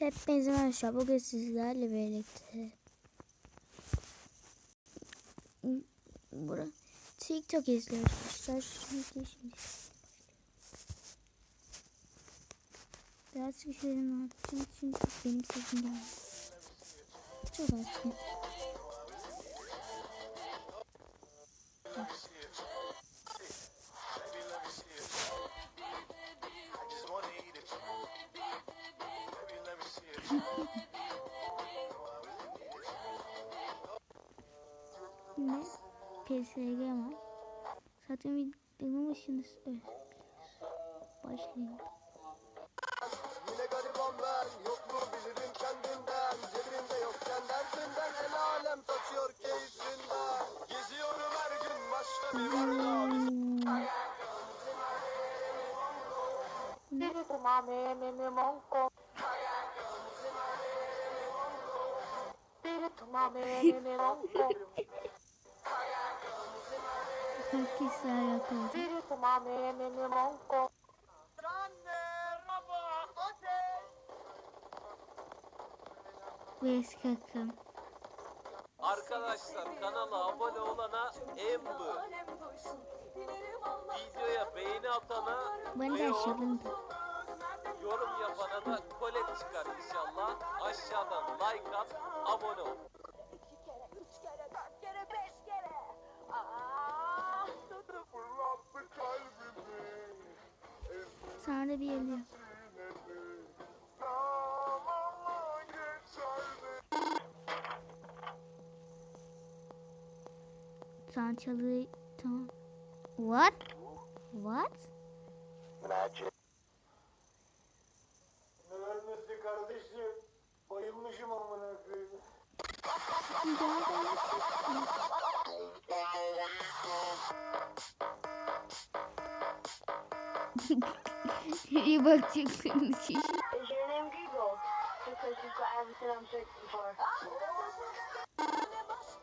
Hepinize merhaba. Bugün sizlerle birlikte Bura TikTok izliyoruz arkadaşlar. Şimdi şimdi Biraz bir şeyden anlatacağım çünkü benim sesim geldi. Çok az. Ne? PSG var. Zaten videonun başında öyle. Başlayalım. Yine gariban ben Yokluğu bilirim kendimden Cebimde yokken derdinden El alem saçıyor keyfinden Geziyorum her gün başka bir varlığa Spirito mame me me monco. Ve eski akım. Arkadaşlar kanala abone olana Embu. Videoya beğeni atana Ben de aşağıdan da. yorum yapana da kolet çıkar inşallah. Aşağıdan like at, abone ol. Sonra da bir geliyor. Zamanla geçerdi Sen çalı... Tamam. What? What? Ne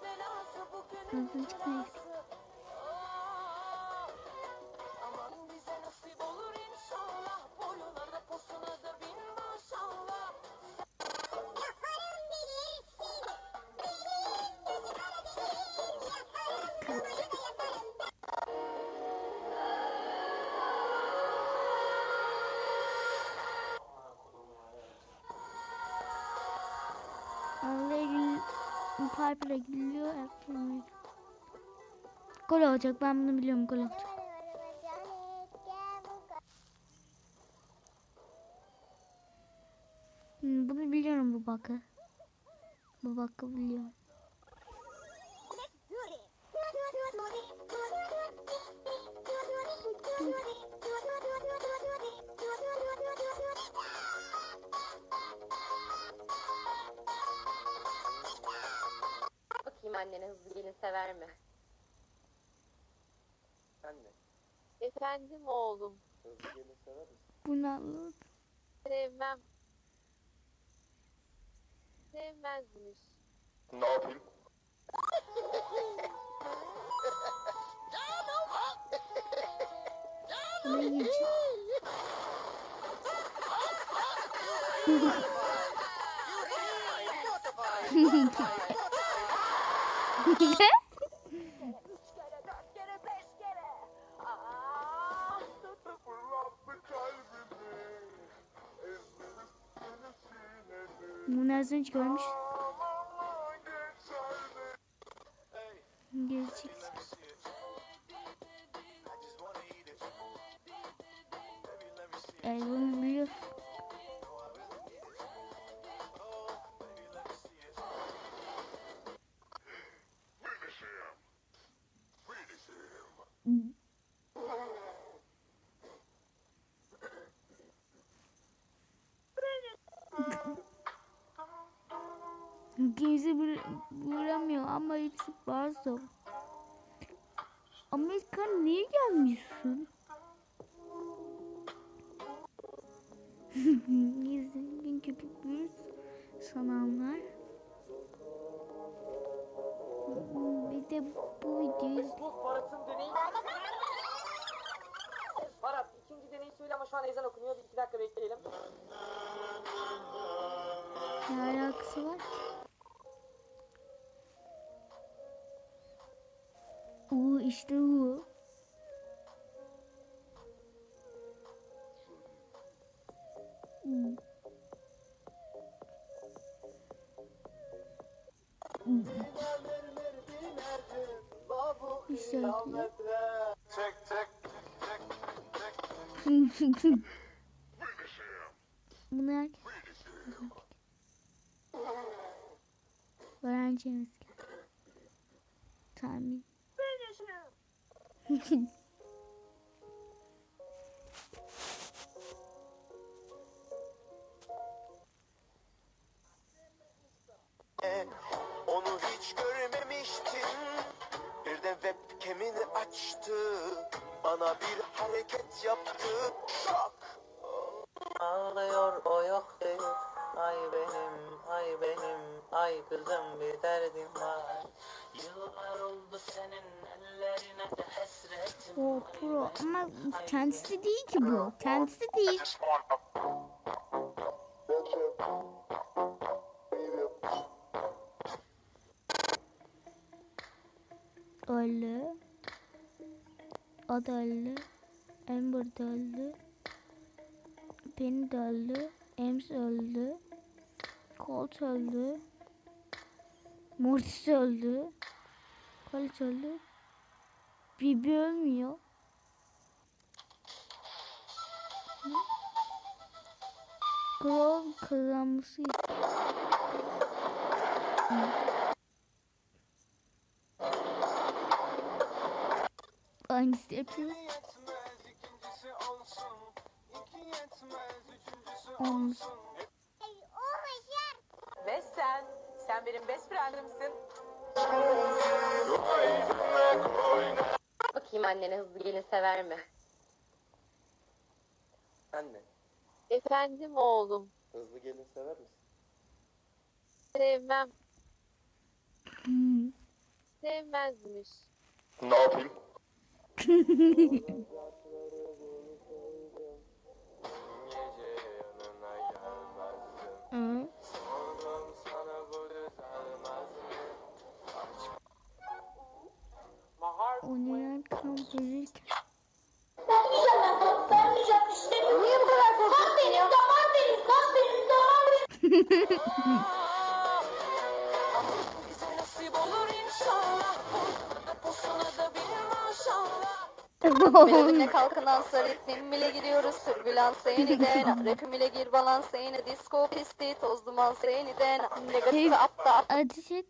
belası. Aa, Aman bize nasip olur inşallah. Boyuna da posuna da bin maşallah. Geliyor. Erken Gol olacak. Ben bunu biliyorum. Gol olacak. Hmm, bunu biliyorum bu bakı. Bu bakı biliyorum. Annene hızlı gelin sever mi? Anne, Efendim oğlum. hızlı gelin sever misin? Bunu anladım. Sevmem. Sevmezmiş. Ne yapayım? Buna geçeyim. sinemi Bunu az önce görmüş. Zamanla geçerdi Gezeceksin. Kimse vur- vuramıyor ama hepsi varsa. Amerika niye gelmiyorsun? Gizli köpek bir sananlar. Bir de bu videoyu Bu Farhat'ın deneyi... Farhat ikinci deneyi söyle ama şu an ezan okunuyor. Bir iki dakika bekleyelim. Ne alakası var? İşte bu. Çek Bunlar öğrencimiz. Tahmin. Onu hiç görmemiştin Birden webcam'ini açtı. Bana bir hareket yaptı. Şok Ağlıyor o yok değil. Ay benim, ay benim. Ay kızım bir derdim var. Yıllar oldu senin ellerine de hasretim O pro ama kendisi değil ki bu. Kendisi değil. Öldü. O da öldü. Amber de öldü. Penny de öldü. Ems öldü. Colt öldü. Mortis öldü. Colt öldü. Bibi ölmüyor. Grove kazanması. Aynısı yapıyor. Yetmez ikincisi olsun İki yetmez üçüncüsü Olmuş. Ve sen, sen benim best friendimsin. Bakayım annene hızlı gelin sever mi? Anne, Efendim oğlum, hızlı gelin sever misin? sevmem, Hmm. sevmezmiş. Ne yapayım? Oynayan kamp verirken. Niye bu kadar korktun? Kan benim, damar benim, kan benim, damar benim. Bize nasip olur inşallah. Posuna da bir maşallah. Belirine kalkınan sarı bile giriyoruz türbülansa yeniden. Rapim ile gir balansa yine disco pisti toz duman yeniden. Negatifi apta Ateş et.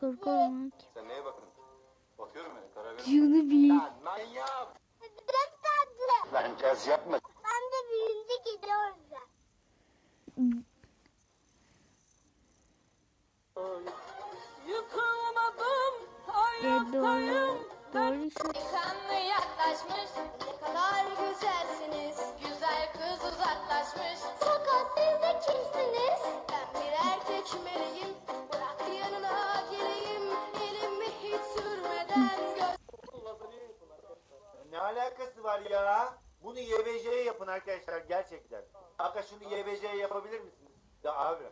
Korku olmak. Şunu bil. Manyak Lan caz yapma Ben de büyüyünce gidiyoruz. Arkadaşlar gerçekten. Aga şunu YBJ'ye yapabilir misiniz? Ya abi.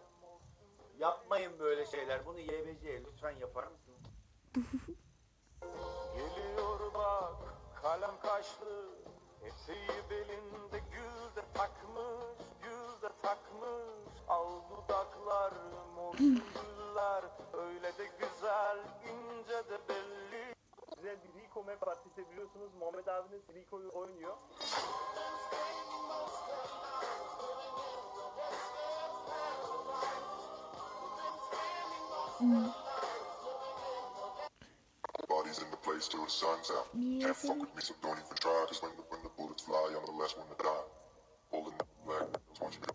Yapmayın böyle şeyler. Bunu YBJ'ye lütfen yapar mısınız? Geliyor bak kalem kaşlı Eteği belinde gül de takmış Gül de takmış Al dudaklar mor güller Öyle de güzel ince de belli Güzel bir Rico map de biliyorsunuz Muhammed abiniz Rico'yu oynuyor. Bodies in the place till the sun's out. Can't fuck with me, so don't even try. Cause when the, when the bullets fly, I'm the last one to die. Pulling the black, just want you to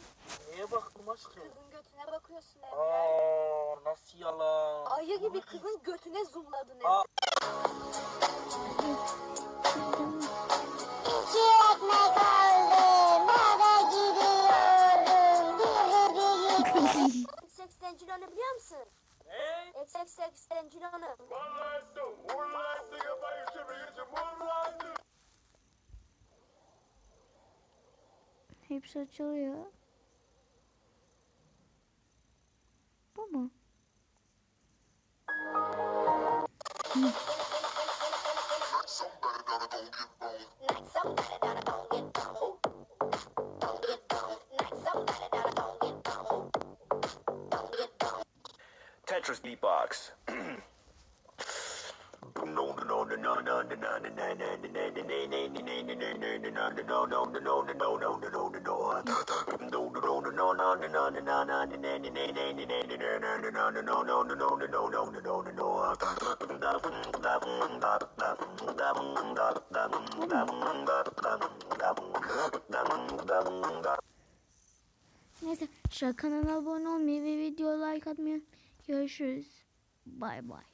Niye baktım aşkım? Kızın götüne bakıyorsun Emre. Aa, nasıl yalan? Ayı gibi kızın götüne zoomladın Emre. Aa. İki ekmek aldım, eve gidiyorum. XX Stencilon'u biliyor musun? Ne? XX Stencilon'u. Hepsi açılıyor. mu? Tetris beatbox. Neyse kanala abone olmayı ve video like atmayı görüşürüz. Bay bay.